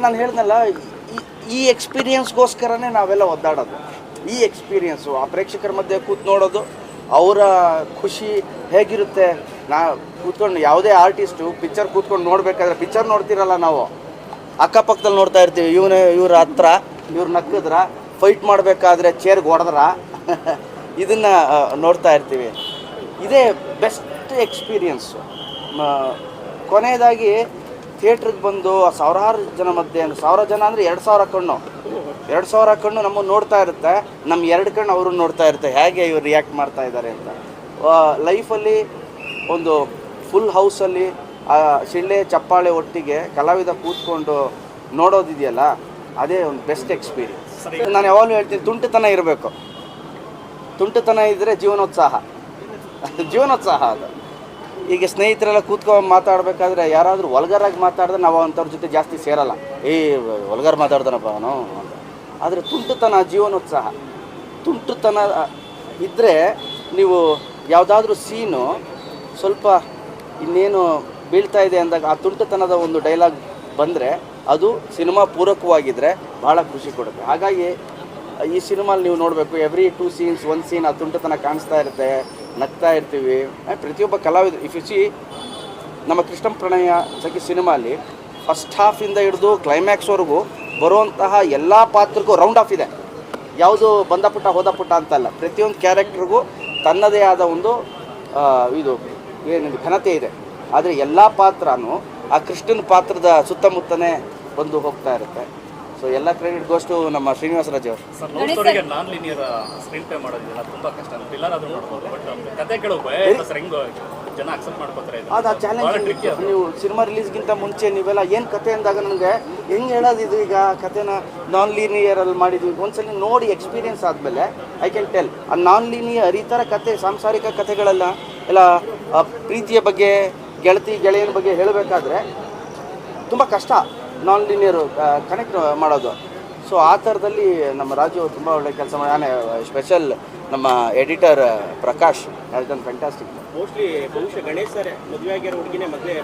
ನಾನು ಹೇಳ್ದಲ್ಲ, ಈ- ಎಕ್ಸ್ಪೀರಿಯನ್ಸ್ಗೋಸ್ಕರನೇ ನಾವೆಲ್ಲ ಒದ್ದಾಡೋದು. ಈ ಎಕ್ಸ್ಪೀರಿಯನ್ಸು ಆ ಪ್ರೇಕ್ಷಕರ ಮಧ್ಯೆ ಕೂತ್ ನೋಡೋದು, ಅವರ ಖುಷಿ ಹೇಗಿರುತ್ತೆ? ನಾ ಕೂತ್ಕೊಂಡು ಯಾವುದೇ ಆರ್ಟಿಸ್ಟು ಪಿಕ್ಚರ್ ಕೂತ್ಕೊಂಡು ನೋಡಬೇಕಾದ್ರೆ ಪಿಕ್ಚರ್ ನೋಡ್ತಿರಲ್ಲ ನಾವು. ಅಕ್ಕಪಕ್ಕದಲ್ಲಿ ನೋಡ್ತಾ ಇರ್ತೀವಿ, ಇವನು, ಇವ್ರ ಹತ್ರ, ಇವ್ರು ನಕ್ಕಿದ್ರ ಫೈಟ್ ಮಾಡಬೇಕಾದ್ರೆ ಚೇರ್ಗೆ ಹೊಡೆದ್ರ, ಇದನ್ನು ನೋಡ್ತಾ ಇರ್ತೀವಿ. ಇದೇ ಬೆಸ್ಟ್ ಎಕ್ಸ್ಪೀರಿಯನ್ಸು ಕೊನೆಯದಾಗಿ ಥಿಯೇಟ್ರಿಗೆ ಬಂದು ಆ ಸಾವಿರಾರು ಜನ ಮಧ್ಯೆ ಸಾವಿರ ಜನ ಅಂದರೆ ಎರಡು ಸಾವಿರ ಕಣ್ಣು. ಎರಡು ಸಾವಿರ ಕಣ್ಣು ನಮ್ಮನ್ನು ನೋಡ್ತಾ ಇರುತ್ತೆ. ನಮ್ಮ ಎರಡು ಕಣ್ಣು ಅವರು ನೋಡ್ತಾ ಇರುತ್ತೆ. ಹೇಗೆ ಇವ್ರು ರಿಯಾಕ್ಟ್ ಮಾಡ್ತಾ ಇದ್ದಾರೆ ಅಂತ. ಲೈಫಲ್ಲಿ ಒಂದು ಫುಲ್ ಹೌಸಲ್ಲಿ ಆ ಶಿಳ್ಳೆ ಚಪ್ಪಾಳೆ ಒಟ್ಟಿಗೆ ಕಲಾವಿದ ಕೂತ್ಕೊಂಡು ನೋಡೋದಿದೆಯಲ್ಲ ಅದೇ ಒಂದು ಬೆಸ್ಟ್ ಎಕ್ಸ್ಪೀರಿಯನ್ಸ್ ನಾನು ಯಾವಾಗಲೂ ಹೇಳ್ತೀನಿ ತುಂಟುತನ ಇರಬೇಕು. ತುಂಟುತನ ಇದ್ದರೆ ಜೀವನೋತ್ಸಾಹ. ಜೀವನೋತ್ಸಾಹ ಅದು. ಈಗ ಸ್ನೇಹಿತರೆಲ್ಲ ಕೂತ್ಕೊಂಡು ಮಾತಾಡಬೇಕಾದ್ರೆ ಯಾರಾದರೂ ಒಲ್ಗರಾಗಿ ಮಾತಾಡಿದ್ರೆ ನಾವು ಅಂಥವ್ರ ಜೊತೆ ಜಾಸ್ತಿ ಸೇರಲ್ಲ. ಏ ಒಲ್ಗರ್ ಮಾತಾಡ್ತಾನಪ್ಪ ಅವನು ಅಂತ. ಆದರೆ ತುಂಟುತನ ಜೀವನೋತ್ಸಾಹ. ತುಂಟುತನ ಇದ್ದರೆ ನೀವು ಯಾವುದಾದ್ರೂ ಸೀನು ಸ್ವಲ್ಪ ಇನ್ನೇನು ಬೀಳ್ತಾ ಇದೆ ಅಂದಾಗ ಆ ತುಂಟುತನದ ಒಂದು ಡೈಲಾಗ್ ಬಂದರೆ ಅದು ಸಿನಿಮಾ ಪೂರಕವಾಗಿದ್ದರೆ ಭಾಳ ಖುಷಿ ಕೊಡುತ್ತೆ. ಹಾಗಾಗಿ ಈ ಸಿನಿಮಾಲಿ ನೀವು ನೋಡಬೇಕು, every two scenes, one scene ಆ ತುಂಟತನ ಕಾಣಿಸ್ತಾ ಇರುತ್ತೆ. ನಗ್ತಾ ಇರ್ತೀವಿ. ಪ್ರತಿಯೊಬ್ಬ ಕಲಾವಿದ ಇಫ್ ಯು ಸಿ ನಮ್ಮ ಕೃಷ್ಣ ಪ್ರಣಯ ಸಖಿ ಸಿನಿಮಾಲಿ ಫಸ್ಟ್ ಹಾಫಿಂದ ಹಿಡಿದು ಕ್ಲೈಮ್ಯಾಕ್ಸ್ವರೆಗೂ ಬರುವಂತಹ ಎಲ್ಲ ಪಾತ್ರಕ್ಕೂ ರೌಂಡ್ ಆಫ್ ಇದೆ. ಯಾವುದು ಬಂದ ಪುಟ್ಟ, ಹೋದ ಪುಟ್ಟ ಅಂತಲ್ಲ. ಪ್ರತಿಯೊಂದು ಕ್ಯಾರೆಕ್ಟ್ರಿಗೂ ತನ್ನದೇ ಆದ ಒಂದು ಇದು ಏನಿದೆ, ಘನತೆ ಇದೆ. ಆದರೆ ಎಲ್ಲ ಪಾತ್ರನೂ ಆ ಕೃಷ್ಣನ ಪಾತ್ರದ ಸುತ್ತಮುತ್ತನೇ ಬಂದು ಹೋಗ್ತಾ ಇರುತ್ತೆ. ಸೊ ಎಲ್ಲ ಕ್ರೆಡಿಟ್ ಗೋಸ್ಟು ನಮ್ಮ ಶ್ರೀನಿವಾಸ ರಾಜ್ ಅವರು. ಸರ್. ಲವ್ ಸ್ಟೋರಿಗೆ ನಾನ್ ಲೀನಿಯರ್ ಸ್ಕ್ರೀನ್ ಪ್ಲೇ ಮಾಡೋದಿಲ್ಲ ತುಂಬಾ ಕಷ್ಟ. ಬಟ್ ಕತೆ ಕೇಳೋ ಭಯ ಸರ್ ಹೆಂಗ್ ಜನ ಅಕ್ಸೆಪ್ಟ್ ಮಾಡ್ಕೋತಾರೆ ಇದು. ಅದು ಆ ಚಾಲೆಂಜ್ ನೀವು ಸಿನಿಮಾ ರಿಲೀಸ್ಗಿಂತ ಮುಂಚೆ ನೀವೆಲ್ಲ ಏನು ಕತೆ ಅಂದಾಗ ನನಗೆ ಹೆಂಗೆ ಹೇಳೋದು ಇದು ಈಗ? ಕತೆನ ನಾನ್ ಲೀನಿಯರಲ್ಲಿ ಮಾಡಿದ್ವಿ. ಒಂದ್ಸಲ ನೋಡಿ ಎಕ್ಸ್ಪೀರಿಯನ್ಸ್ ಆದಮೇಲೆ ಐ ಕ್ಯಾನ್ ಟೆಲ್ ಆ ನಾನ್ ಲೀನಿಯರ್ ಈ ಥರ ಕತೆ ಸಾಂಸಾರಿಕ ಕತೆಗಳೆಲ್ಲ ಎಲ್ಲ ಪ್ರೀತಿಯ ಬಗ್ಗೆ ಗೆಳತಿ ಗೆಳೆಯನ ಬಗ್ಗೆ ಹೇಳಬೇಕಾದ್ರೆ ತುಂಬ ಕಷ್ಟ. ನಾನ್ ಲೀನಿಯರ್ ಕನೆಕ್ಟ್ ಮಾಡೋದು. ಸೊ ಆ ಥರದಲ್ಲಿ ನಮ್ಮ ರಾಜು ತುಂಬ ಒಳ್ಳೆ ಕೆಲಸ ಮಾಡಿ ನಾನೇ ಸ್ಪೆಷಲ್ ನಮ್ಮ ಎಡಿಟರ್ ಪ್ರಕಾಶ್ ಅದನ್ನು ಫ್ಯಾಂಟಾಸ್ಟಿಕ್ ಮೋಸ್ಟ್ಲಿ ಬಹುಶಃ ಗಣೇಶ್ ಸರ್, ಮದುವೆ ಆಗಿರೋ ಹುಡುಗಿನೇ ಮದುವೆ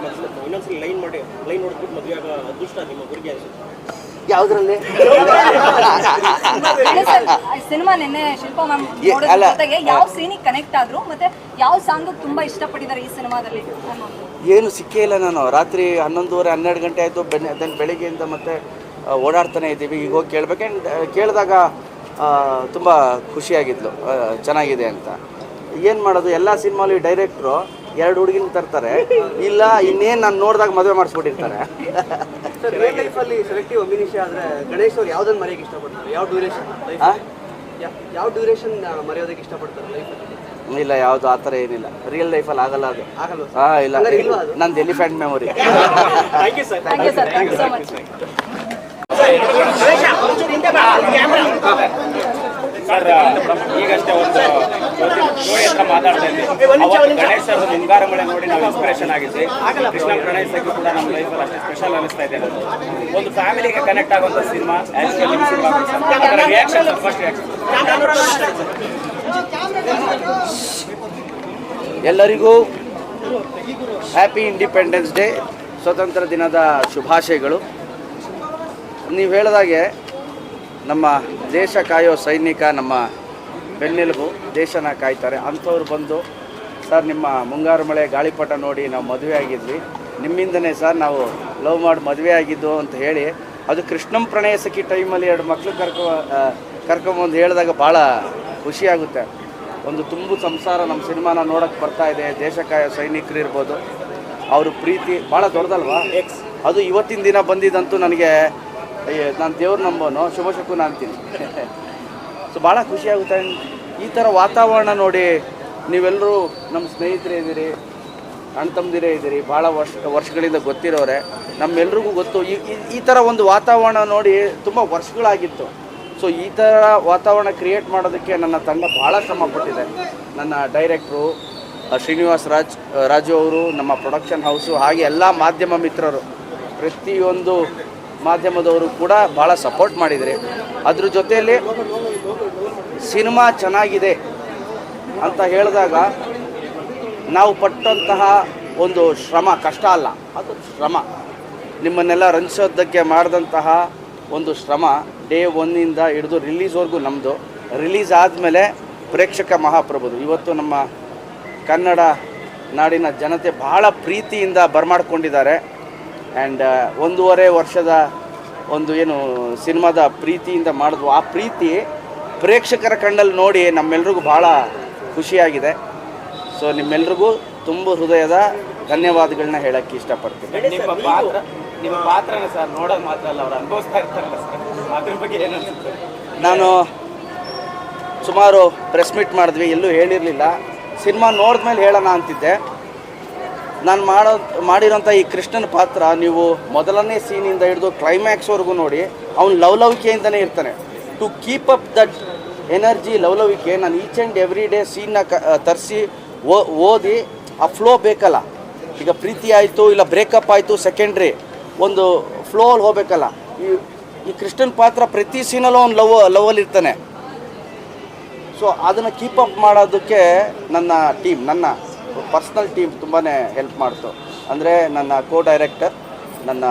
ಇನ್ನೊಂದ್ಸಲ ಲೈನ್ ಮಾಡಿ ಲೈನ್ ಹೊಡೆದ್ಬಿಟ್ಟು ಮದುವೆ ಆಗೋ ಅದೃಷ್ಟ ನಿಮ್ಮ ಹುಡುಗಿ ಅನ್ಸುತ್ತೆ. ಯಾವುದ್ರಲ್ಲಿ? ಸಿನಿಮಾ ನಿನ್ನೆ ಶಿಲ್ಪಾ ಮ್ಯಾಮ್. ಜೊತೆಗೆ ಯಾವ ಸೀನಿಗೆ ಕನೆಕ್ಟ್ ಆದ್ರು ಮತ್ತೆ ಯಾವ ಸಾಂಗ್ ತುಂಬಾ ಇಷ್ಟಪಟ್ಟಿದ್ದಾರೆ ಈ ಸಿನಿಮಾದಲ್ಲಿ? ಏನು ಸಿಕ್ಕೇ ಇಲ್ಲ ನಾನು. ರಾತ್ರಿ ಹನ್ನೊಂದುವರೆ ಹನ್ನೆರಡು ಗಂಟೆ ಆಯಿತು ಬೆನ್ನ ದೆನ್ ಬೆಳಿಗ್ಗೆಯಿಂದ ಮತ್ತೆ ಓಡಾಡ್ತಾನೆ ಇದ್ದೀವಿ. ಈಗ ಹೋಗಿ ಕೇಳ್ಬೇಕು. ಆ್ಯಂಡ್ ಕೇಳಿದಾಗ ತುಂಬ ಖುಷಿಯಾಗಿದ್ಲು. ಚೆನ್ನಾಗಿದೆ ಅಂತ. ಏನು ಮಾಡೋದು? ಎಲ್ಲ ಸಿನಿಮಾಲಿ ಡೈರೆಕ್ಟ್ರು ಎರಡು ಹುಡುಗಿನ ತರ್ತಾರೆ. ಇಲ್ಲ ಇನ್ನೇನು ನಾನು ನೋಡಿದಾಗ ಮದುವೆ ಮಾಡಿಸ್ಬಿಟ್ಟಿರ್ತಾರೆ. ಸರ್ ರಿಯಲ್ ಲೈಫಲ್ಲಿ ಸೆಲೆಕ್ಟಿವ್ ಅಭಿನಿಷ ಆದರೆ ಗಣೇಶ್ ಅವ್ರು ಯಾವ್ದನ್ನ ಮರೆಯೋಕೆ ಇಷ್ಟಪಡ್ತಾರೆ? ಯಾವ ಡ್ಯೂರೇಷನ್ ಲೈಫ್ ಆ? ಯಾವ ಡ್ಯೂರೇಷನ್ ಮರೆಯೋದಕ್ಕೆ ಇಷ್ಟಪಡ್ತಾರೆ ಲೈಫಲ್ಲಿ ಇಲ್ಲ ಯಾವುದು ಆ ಥರ ಏನಿಲ್ಲ. ರಿಯಲ್ ಲೈಫಲ್ಲಿ ಆಗಲ್ಲ ಅದು. ಹಾ ಇಲ್ಲ? ನಂದು elephant memory thank you sir thank you sir thank you so much sir ಈಗಷ್ಟೇ ಒಂದು ನೋಡಿ ಹತ್ರ ಮಾತಾಡ್ತಾ ಅವತ್ತು ಗಣೇಶ್ ಅವ್ರ ಮುಂಗಾರ ಮಳೆ ನೋಡಿ ನಾವು ಇನ್ಸ್ಪಿರೇಷನ್ ಆಗಿದ್ವಿ. ಕೃಷ್ಣ ಪ್ರಣಯ್ ಕೂಡ ನಮ್ಮ ಲೈಫಲ್ಲಿ ಅಷ್ಟೇ ಸ್ಪೆಷಲ್ ಅನಿಸ್ತಾ ಇದೆ. ಒಂದು ಫ್ಯಾಮಿಲಿಗೆ ಕನೆಕ್ಟ್ ಆಗುವಂಥ ಸಿನಿಮಾ ರಿಯಾಕ್ಷನ್ ಎಲ್ಲರಿಗೂ ಹ್ಯಾಪಿ ಇಂಡಿಪೆಂಡೆನ್ಸ್ ಡೇ ಸ್ವತಂತ್ರ ದಿನದ ಶುಭಾಶಯಗಳು. ನೀವು ಹೇಳಿದಾಗೆ ನಮ್ಮ ದೇಶ ಕಾಯೋ ಸೈನಿಕ ನಮ್ಮ ಬೆನ್ನೆಲುಬು ದೇಶನ ಕಾಯ್ತಾರೆ. ಅಂಥವ್ರು ಬಂದು ಸರ್ ನಿಮ್ಮ ಮುಂಗಾರು ಮಳೆ ಗಾಳಿಪಟ ನೋಡಿ ನಾವು ಮದುವೆ ಆಗಿದ್ವಿ ನಿಮ್ಮಿಂದನೇ ಸರ್ ನಾವು ಲವ್ ಮಾಡಿ ಮದುವೆ ಆಗಿದ್ದು ಅಂತ ಹೇಳಿ ಅದು ಕೃಷ್ಣಂ ಪ್ರಣಯ ಸಖಿ ಟೈಮಲ್ಲಿ ಎರಡು ಮಕ್ಕಳು ಕರ್ಕೊ ಕರ್ಕೊಂಬಂದು ಹೇಳಿದಾಗ ಭಾಳ ಖುಷಿಯಾಗುತ್ತೆ. ಒಂದು ತುಂಬು ಸಂಸಾರ ನಮ್ಮ ಸಿನಿಮಾನ ನೋಡೋಕ್ಕೆ ಬರ್ತಾ ಇದೆ. ದೇಶ ಕಾಯೋ ಸೈನಿಕರು ಇರ್ಬೋದು. ಅವ್ರ ಪ್ರೀತಿ ಭಾಳ ದೊಡ್ಡದಲ್ವಾ? ಅದು ಇವತ್ತಿನ ದಿನ ಬಂದಿದ್ದಂತೂ ನನಗೆ ನಾನು ದೇವ್ರ ನಂಬೋನು ಶುಭ ಶಕುನ ಅಂತೀನಿ. ಸೊ ಭಾಳ ಖುಷಿಯಾಗುತ್ತೆ ಈ ಥರ ವಾತಾವರಣ ನೋಡಿ ನೀವೆಲ್ಲರೂ ನಮ್ಮ ಸ್ನೇಹಿತರೇ ಇದ್ದೀರಿ, ಅಣ್ಣ ತಮ್ಮದಿರೇ ಇದ್ದೀರಿ, ಭಾಳ ವರ್ಷ, ವರ್ಷಗಳಿಂದ ಗೊತ್ತಿರೋರೆ. ನಮ್ಮೆಲ್ರಿಗೂ ಗೊತ್ತು, ಈ, ಈ- ಥರ ಒಂದು ವಾತಾವರಣ ನೋಡಿ ತುಂಬ ವರ್ಷಗಳಾಗಿತ್ತು. ಸೊ ಈ ಥರ ವಾತಾವರಣ ಕ್ರಿಯೇಟ್ ಮಾಡೋದಕ್ಕೆ ನನ್ನ ತಂಡ ಭಾಳ ಶ್ರಮ ಪಟ್ಟಿದೆ. ನನ್ನ ಡೈರೆಕ್ಟ್ರು ಶ್ರೀನಿವಾಸ್ ರಾಜ್ ರಾಜು ಅವರು, ನಮ್ಮ ಪ್ರೊಡಕ್ಷನ್ ಹೌಸು, ಹಾಗೆ ಎಲ್ಲ ಮಾಧ್ಯಮ ಮಿತ್ರರು, ಪ್ರತಿಯೊಂದು ಮಾಧ್ಯಮದವರು ಕೂಡ ಭಾಳ ಸಪೋರ್ಟ್ ಮಾಡಿದ್ರಿ ಅದ್ರ ಜೊತೆಯಲ್ಲಿ ಸಿನಿಮಾ ಚೆನ್ನಾಗಿದೆ ಅಂತ ಹೇಳಿದಾಗ ನಾವು ಪಟ್ಟಂತಹ ಒಂದು ಶ್ರಮ, ಕಷ್ಟ ಅಲ್ಲ, ಅದು ಶ್ರಮ. ನಿಮ್ಮನ್ನೆಲ್ಲ ರಂಜಿಸೋದಕ್ಕೆ ಮಾಡಿದಂತಹ ಒಂದು ಶ್ರಮ ಡೇ ಒನ್ನಿಂದ ಹಿಡಿದು ರಿಲೀಸ್ವರೆಗೂ ನಮ್ಮದು ರಿಲೀಸ್ ಆದಮೇಲೆ ಪ್ರೇಕ್ಷಕ ಮಹಾಪ್ರಭುದು. ಇವತ್ತು ನಮ್ಮ ಕನ್ನಡ ನಾಡಿನ ಜನತೆ ಬಹಳ ಪ್ರೀತಿಯಿಂದ ಬರಮಾಡ್ಕೊಂಡಿದ್ದಾರೆ. ಆ್ಯಂಡ್ ಒಂದೂವರೆ ವರ್ಷದ ಒಂದು ಏನು ಸಿನಿಮಾದ ಪ್ರೀತಿಯಿಂದ ಮಾಡಿದ್ವು. ಆ ಪ್ರೀತಿ ಪ್ರೇಕ್ಷಕರ ಕಣ್ಣಲ್ಲಿ ನೋಡಿ ನಮ್ಮೆಲ್ರಿಗೂ ಭಾಳ ಖುಷಿಯಾಗಿದೆ. ಸೊ ನಿಮ್ಮೆಲ್ರಿಗೂ ತುಂಬ ಹೃದಯದ ಧನ್ಯವಾದಗಳನ್ನ ಹೇಳಕ್ಕೆ ಇಷ್ಟಪಡ್ತೀನಿ. ನಿಮ್ಮ ಪಾತ್ರ ನಿಮ್ಮ ಪಾತ್ರನ ಸರ್ ನೋಡೋದು ಮಾತ್ರ ಅಲ್ಲ ಅವ್ರು ಅನುಭವಿಸ್ತಾ ಇರ್ತಾರಲ್ಲ ಸರ್. ಅದ್ರ ಬಗ್ಗೆ ಏನು ನಾನು ಸುಮಾರು ಪ್ರೆಸ್ ಮೀಟ್ ಮಾಡಿದ್ವಿ ಎಲ್ಲೂ ಹೇಳಿರಲಿಲ್ಲ. ಸಿನಿಮಾ ನೋಡಿದ್ಮೇಲೆ ಹೇಳೋಣ ಅಂತಿದ್ದೆ. ನಾನು ಮಾಡೋ ಮಾಡಿರೋಂಥ ಈ ಕೃಷ್ಣನ ಪಾತ್ರ ನೀವು ಮೊದಲನೇ ಸೀನಿಂದ ಹಿಡಿದು ಕ್ಲೈಮ್ಯಾಕ್ಸ್ವರೆಗೂ ನೋಡಿ ಅವ್ನು ಲವ್ಲವಿಕೆಯಿಂದನೇ ಇರ್ತಾನೆ. To keep up that energy ಲವಲವಿಕೆ, ನಾನು ಈಚ್ ಆ್ಯಂಡ್ ಎವ್ರಿ ಡೇ ಸೀನ್ನ ಕ ತರಿಸಿ ಓದಿ, ಆ ಫ್ಲೋ ಬೇಕಲ್ಲ. ಈಗ ಪ್ರೀತಿ ಆಯಿತು, ಇಲ್ಲ ಬ್ರೇಕಪ್ ಆಯಿತು ಸೆಕೆಂಡ್ರಿ ಒಂದು ಫ್ಲೋ ಅಲ್ಲಿ ಹೋಗ್ಬೇಕಲ್ಲ. ಈ ಈ ಕೃಷ್ಣನ್ ಪಾತ್ರ ಪ್ರತಿ ಸೀನಲ್ಲೂ ಒಂದು ಲವ್ ಲವಲ್ಲಿ ಇರ್ತಾನೆ. ಸೊ ಅದನ್ನು ಕೀಪ್ ಅಪ್ ಮಾಡೋದಕ್ಕೆ ನನ್ನ ಟೀಮ್ ನನ್ನ ಪರ್ಸ್ನಲ್ ಟೀಮ್ ತುಂಬಾ ಹೆಲ್ಪ್ ಮಾಡ್ತು. ಅಂದರೆ ನನ್ನ ಕೋ ಡೈರೆಕ್ಟರ್ ನನ್ನ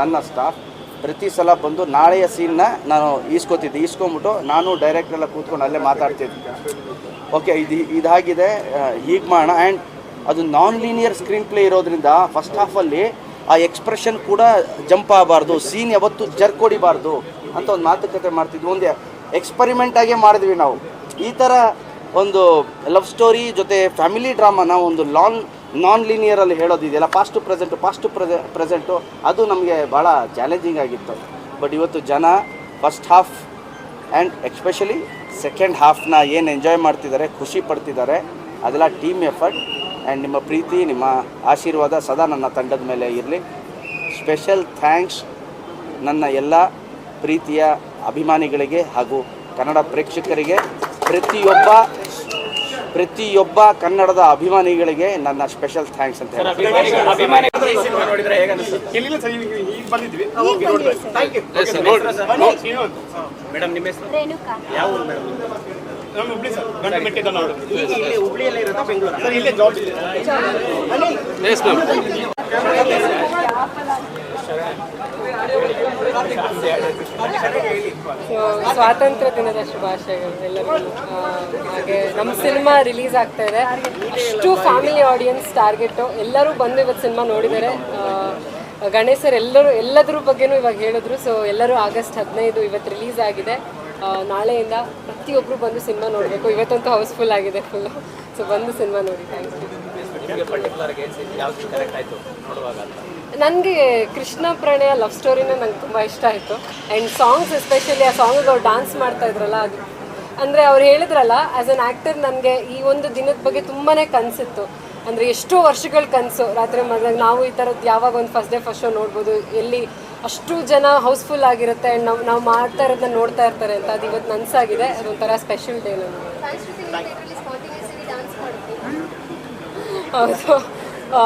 ನನ್ನ ಸ್ಟಾಫ್ ಪ್ರತಿ ಸಲ ಬಂದು ನಾಳೆಯ ಸೀನ್ನ ನಾನು ಈಸ್ಕೊತಿದ್ದೆ. ಈಸ್ಕೊಂಬಿಟ್ಟು ನಾನು ಡೈರೆಕ್ಟ್ರೆಲ್ಲ ಕೂತ್ಕೊಂಡು ಅಲ್ಲೇ ಮಾತಾಡ್ತಿದ್ದೆ. ಓಕೆ ಇದು ಇದಾಗಿದೆ ಹೀಗೆ ಮಾಡೋಣ ಆ್ಯಂಡ್ ಅದು ನಾನ್ ಲೀನಿಯರ್ ಸ್ಕ್ರೀನ್ ಪ್ಲೇ ಇರೋದ್ರಿಂದ ಫಸ್ಟ್ ಹಾಫಲ್ಲಿ ಆ ಎಕ್ಸ್ಪ್ರೆಷನ್ ಕೂಡ ಜಂಪ್ ಆಗಬಾರ್ದು. ಸೀನ್ ಯಾವತ್ತು ಜರ್ಕ್ ಹೊಡಿಬಾರ್ದು ಅಂತ ಒಂದು ಮಾತುಕತೆ ಮಾಡ್ತಿದ್ವಿ. ಒಂದು ಎಕ್ಸ್ಪರಿಮೆಂಟ್ ಆಗೇ ಮಾಡಿದ್ವಿ ನಾವು. ಈ ಥರ ಒಂದು ಲವ್ ಸ್ಟೋರಿ ಜೊತೆ ಫ್ಯಾಮಿಲಿ ಡ್ರಾಮಾನ ಒಂದು ಲಾನ್ ನಾನ್ ಲೀನಿಯರಲ್ಲಿ ಹೇಳೋದಿದೆಯಲ್ಲ ಪಾಸ್ಟು ಪ್ರೆಸೆಂಟು ಪಾಸ್ಟು ಪ್ರೆ ಪ್ರೆಸೆ ಪ್ರೆಸೆಂಟು ಅದು ನಮಗೆ ಭಾಳ ಚಾಲೆಂಜಿಂಗ್ ಆಗಿತ್ತು. ಬಟ್ ಇವತ್ತು ಜನ first half and especially second ಹಾಫ್ನ ಏನು ಎಂಜಾಯ್ ಮಾಡ್ತಿದ್ದಾರೆ, ಖುಷಿ ಪಡ್ತಿದ್ದಾರೆ, ಅದೆಲ್ಲ ಟೀಮ್ ಎಫರ್ಟ್ ಆ್ಯಂಡ್ ನಿಮ್ಮ ಪ್ರೀತಿ, ನಿಮ್ಮ ಆಶೀರ್ವಾದ ಸದಾ ನನ್ನ ತಂಡದ ಮೇಲೆ ಇರಲಿ. ಸ್ಪೆಷಲ್ ಥ್ಯಾಂಕ್ಸ್ ನನ್ನ ಎಲ್ಲ ಪ್ರೀತಿಯ ಅಭಿಮಾನಿಗಳಿಗೆ ಹಾಗೂ ಕನ್ನಡ ಪ್ರೇಕ್ಷಕರಿಗೆ, ಪ್ರತಿಯೊಬ್ಬ ಪ್ರತಿಯೊಬ್ಬ ಕನ್ನಡದ ಅಭಿಮಾನಿಗಳಿಗೆ ನನ್ನ ಸ್ಪೆಷಲ್ ಥ್ಯಾಂಕ್ಸ್ ಅಂತ ಸರ್ ಸ್ವಾತಂತ್ರ್ಯ ದಿನದ ಶುಭಾಶಯಗಳು ಎಲ್ಲರಿಗೂ. ಹಾಗೆ ನಮ್ಮ ಸಿನಿಮಾ ರಿಲೀಸ್ ಆಗ್ತಾ ಇದೆ. ಇಷ್ಟು ಫ್ಯಾಮಿಲಿ ಆಡಿಯನ್ಸ್ ಟಾರ್ಗೆಟು ಎಲ್ಲರೂ ಬಂದು ಇವತ್ತು ಸಿನಿಮಾ ನೋಡಿದ್ದಾರೆ. ಗಣೇಶ್ ಸರ್ ಎಲ್ಲರೂ, ಎಲ್ಲದ್ರ ಬಗ್ಗೆನೂ ಇವಾಗ ಹೇಳಿದ್ರು. ಸೊ ಎಲ್ಲರೂ ಆಗಸ್ಟ್ ಹದಿನೈದು ಇವತ್ತು ರಿಲೀಸ್ ಆಗಿದೆ. ನಾಳೆಯಿಂದ ಪ್ರತಿಯೊಬ್ಬರು ಬಂದು ಸಿನಿಮಾ ನೋಡಬೇಕು. ಇವತ್ತಂತೂ ಹೌಸ್ಫುಲ್ ಆಗಿದೆ ಫುಲ್ಲು ಸೊ ಬಂದು ಸಿನಿಮಾ ನೋಡಿ. ಥ್ಯಾಂಕ್ ಯು ನನಗೆ ಕೃಷ್ಣ ಪ್ರಣಯ ಲವ್ ಸ್ಟೋರಿನೇ ನಂಗೆ ತುಂಬ ಇಷ್ಟ ಆಯಿತು. ಆ್ಯಂಡ್ ಸಾಂಗ್ಸ್ ಎಸ್ಪೆಷಲಿ ಆ ಸಾಂಗ್ ಅವ್ರು ಡಾನ್ಸ್ ಮಾಡ್ತಾ ಇದ್ರಲ್ಲ ಅದು. ಅಂದರೆ ಅವ್ರು ಹೇಳಿದ್ರಲ್ಲ ಆ್ಯಸ್ ಅನ್ ಆ್ಯಕ್ಟರ್ ನನಗೆ ಈ ಒಂದು ದಿನದ ಬಗ್ಗೆ ತುಂಬಾ ಕನಸಿತ್ತು. ಅಂದರೆ ಎಷ್ಟೋ ವರ್ಷಗಳ ಕನಸು. ರಾತ್ರಿ ಮಾಡಿದಾಗ ನಾವು ಈ ಥರದ್ದು ಯಾವಾಗ ಒಂದು ಫಸ್ಟ್ ಡೇ ಫಸ್ಟ್ ಶೋ ನೋಡ್ಬೋದು. ಎಲ್ಲಿ ಅಷ್ಟು ಜನ ಹೌಸ್ಫುಲ್ ಆಗಿರುತ್ತೆ ಆ್ಯಂಡ್ ನಾವು ನಾವು ಮಾಡ್ತಾ ಇರೋದನ್ನ ನೋಡ್ತಾ ಇರ್ತಾರೆ ಅಂತ ಅದು ಇವತ್ತು ನನಸಾಗಿದೆ ಅದೊಂಥರ ಸ್ಪೆಷಲ್ ಡೇ ನನಗೆ. ಹೌದು ಆ,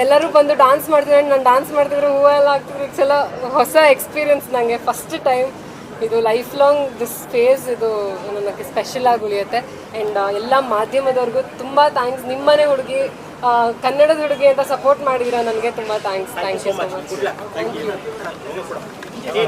ಎಲ್ಲರೂ ಬಂದು ಡಾನ್ಸ್ ಮಾಡ್ತಿದ್ರೆ ನಾನು ಡಾನ್ಸ್ ಮಾಡ್ತಿದ್ರೆ ಹೂವೆಲ್ಲ ಆಗ್ತಿದ್ರೆ ಸಲ ಹೊಸ ಎಕ್ಸ್ಪೀರಿಯನ್ಸ್ ನನಗೆ ಫಸ್ಟ್ ಟೈಮ್ ಇದು ಲೈಫ್ ಲಾಂಗ್ ದಿಸ್ ಫೇಸ್ ಇದು ನನಗೆ ಸ್ಪೆಷಲ್ ಆಗಿ ಉಳಿಯುತ್ತೆ. ಆ್ಯಂಡ್ ಎಲ್ಲ ಮಾಧ್ಯಮದವ್ರಿಗೂ ತುಂಬ ಥ್ಯಾಂಕ್ಸ್ ನಿಮ್ಮನೆ ಹುಡುಗಿ ಕನ್ನಡದ ಹುಡುಗಿ ಅಂತ ಸಪೋರ್ಟ್ ಮಾಡಿದಿರ ನನಗೆ ತುಂಬ thanks thank you so much thank you